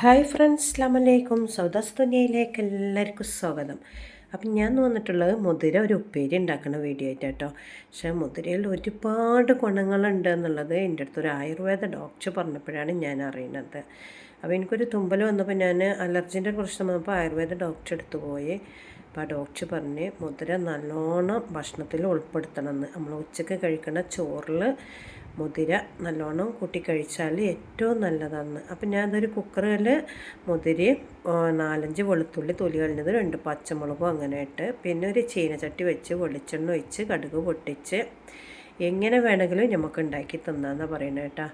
Hi friends അസ്ലാമലൈക്കും സൗദാസ് ദുനിയയിലേക്ക് എല്ലാവർക്കും സ്വാഗതം. അപ്പം ഞാൻ വന്നിട്ടുള്ളത് മുതിര ഒരു ഉപ്പേരി ഉണ്ടാക്കുന്ന വീഡിയോ ആയിട്ട് കേട്ടോ പക്ഷേ മുതിരയിൽ ഒരുപാട് ഗുണങ്ങളുണ്ട് എന്നുള്ളത് എന്റെ അടുത്തൊരു ആയുർവേദ ഡോക്ടർ പറഞ്ഞപ്പോഴാണ് ഞാൻ അറിയുന്നത്. അപ്പോൾ എനിക്കൊരു തുമ്പൽ വന്നപ്പോൾ ഞാൻ അലർജിന്റെ പ്രശ്നം വന്നപ്പോൾ ആയുർവേദ ഡോക്ടർ എടുത്തു പോയി. അപ്പോൾ ഡോക്ടർ പറഞ്ഞ് മുതിര നല്ലോണം ഭക്ഷണത്തിൽ ഉൾപ്പെടുത്തണമെന്ന്. നമ്മൾ ഉച്ചയ്ക്ക് കഴിക്കുന്ന ചോറിൽ മുതിര നല്ലോണം കൂട്ടി കഴിച്ചാൽ ഏറ്റവും നല്ലതാണ് അപ്പം ഞാനതൊരു കുക്കറിൽ മുതിര നാലഞ്ച് വെളുത്തുള്ളി തൊലി കളഞ്ഞത് രണ്ട് പച്ചമുളകും അങ്ങനെ ഇട്ട് പിന്നെ ഒരു ചീനച്ചട്ടി വെച്ച് വെളിച്ചെണ്ണ ഒഴിച്ച് കടുക് പൊട്ടിച്ച് എങ്ങനെ വേണമെങ്കിലും നമുക്ക് ഉണ്ടാക്കി തന്നാന്നാണ് പറയുന്നത് കേട്ടോ.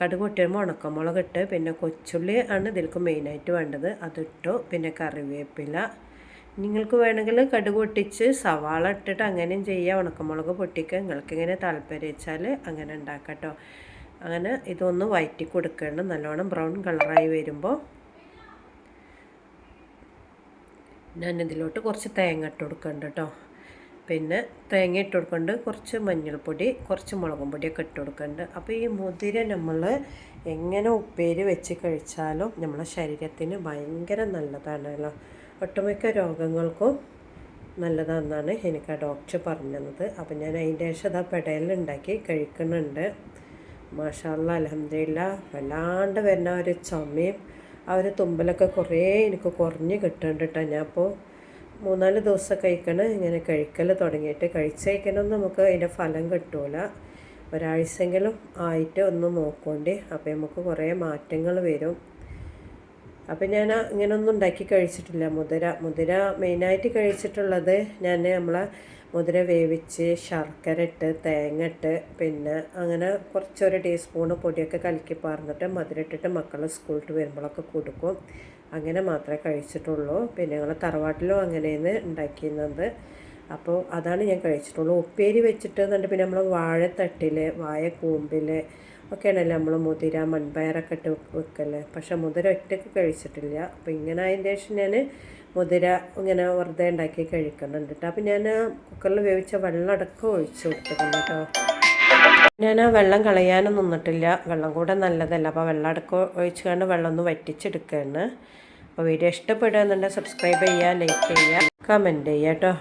കടുക് പൊട്ടിയുമ്പോൾ ഉണക്കമുളക് ഇട്ട് പിന്നെ കൊച്ചുള്ളി ആണ് ഇതിൽക്ക് മെയിനായിട്ട് വേണ്ടത്. അതിട്ടു പിന്നെ കറിവേപ്പില നിങ്ങൾക്ക് വേണമെങ്കിൽ കടുക് പൊട്ടിച്ച് സവാള ഇട്ടിട്ട് അങ്ങനെയും ചെയ്യാം. ഉണക്കമുളക് പൊട്ടിക്കുക. നിങ്ങൾക്ക് ഇങ്ങനെ താല്പര്യം വെച്ചാൽ അങ്ങനെ ഉണ്ടാക്കട്ടോ അങ്ങനെ ഇതൊന്ന് വയറ്റി കൊടുക്കണം. നല്ലോണം ബ്രൗൺ കളറായി വരുമ്പോൾ ഞാൻ ഇതിലോട്ട് കുറച്ച് തേങ്ങ ഇട്ട് കൊടുക്കുന്നുണ്ട് കേട്ടോ. പിന്നെ തേങ്ങ ഇട്ട് കൊടുക്കുന്നുണ്ട് കുറച്ച് മഞ്ഞൾപ്പൊടി കുറച്ച് മുളകും പൊടിയൊക്കെ ഇട്ട് കൊടുക്കുന്നുണ്ട് അപ്പോൾ ഈ മുതിര നമ്മൾ എങ്ങനെ ഉപ്പേരി വെച്ച് കഴിച്ചാലും നമ്മളെ ശരീരത്തിന് ഭയങ്കര നല്ലതാണല്ലോ ഒട്ടുമിക്ക രോഗങ്ങൾക്കും നല്ലതാണെന്നാണ് എനിക്ക് ആ ഡോക്ടർ പറഞ്ഞത്. അപ്പം ഞാൻ അതിന്റെ ശേഷം അതാ പെടയിലുണ്ടാക്കി കഴിക്കുന്നുണ്ട്. മാഷാല്ല അലഹമില്ല വല്ലാണ്ട് വരുന്ന ഒരു ചുമയും ആ ഒരു തുമ്പലൊക്കെ കുറേ എനിക്ക് കുറഞ്ഞ് കിട്ടുന്നുണ്ട് കേട്ടോ. ഞാൻ അപ്പോൾ മൂന്നാൽ ദിവസം കഴിക്കണ ഇങ്ങനെ കഴിക്കൽ തുടങ്ങിയിട്ട് കഴിച്ചേക്കണമെന്ന് നമുക്ക് അതിന്റെ ഫലം കിട്ടൂല. ഒരാഴ്ചയെങ്കിലും ആയിട്ട് ഒന്ന് നോക്കോണ്ടി. അപ്പോൾ നമുക്ക് കുറേ മാറ്റങ്ങൾ വരും. അപ്പം ഞാൻ ഇങ്ങനൊന്നും ഉണ്ടാക്കി കഴിച്ചിട്ടില്ല. മുതിര മുതിര മെയിനായിട്ട് കഴിച്ചിട്ടുള്ളത് ഞാൻ നമ്മളെ മുതിര വേവിച്ച് ശർക്കര ഇട്ട് തേങ്ങ ഇട്ട് പിന്നെ അങ്ങനെ കുറച്ചൊരു ടീസ്പൂണ് പൊടിയൊക്കെ കലക്കി പാർന്നിട്ട് മധുര ഇട്ടിട്ട് മക്കൾ സ്കൂളിൽ വരുമ്പോഴൊക്കെ കൊടുക്കും. അങ്ങനെ മാത്രമേ കഴിച്ചിട്ടുള്ളൂ. പിന്നെ ഞങ്ങൾ തറവാട്ടിലും അങ്ങനെയെന്ന് ഉണ്ടാക്കിയിരുന്നത്. അപ്പോൾ അതാണ് ഞാൻ കഴിച്ചിട്ടുള്ളൂ. ഉപ്പേരി വെച്ചിട്ട് എന്നിട്ട് പിന്നെ നമ്മൾ വാഴത്തട്ടിൽ വാഴ കൂമ്പിൽ ഒക്കെയാണല്ലോ നമ്മൾ മുതിര മൺപയറൊക്കെ ഇട്ട് വെക്കല്ലേ പക്ഷെ മുതിര ഒറ്റയ്ക്ക് കഴിച്ചിട്ടില്ല. അപ്പോൾ ഇങ്ങനെ അതിന്റെ ശേഷം ഞാൻ മുതിര ഇങ്ങനെ വെറുതെ ഉണ്ടാക്കി കഴിക്കുന്നുണ്ട് കേട്ടോ അപ്പോൾ ഞാൻ കുക്കറിൽ വേവിച്ച വെള്ളം അടക്കം ഒഴിച്ചു കൊടുത്തിട്ടുണ്ട് കേട്ടോ ഞാൻ ആ വെള്ളം കളയാനും നിന്നിട്ടില്ല. വെള്ളം കൂടെ നല്ലതല്ല. അപ്പോൾ വെള്ളം അടക്കം ഒഴിച്ച് കണ്ട് വെള്ളം ഒന്ന് വറ്റിച്ചെടുക്കുകയാണ് അപ്പോൾ വീഡിയോ ഇഷ്ടപ്പെടുകയെന്നുണ്ടെങ്കിൽ സബ്സ്ക്രൈബ് ചെയ്യുക ലൈക്ക് ചെയ്യുക കമന്റ് ചെയ്യുക കേട്ടോ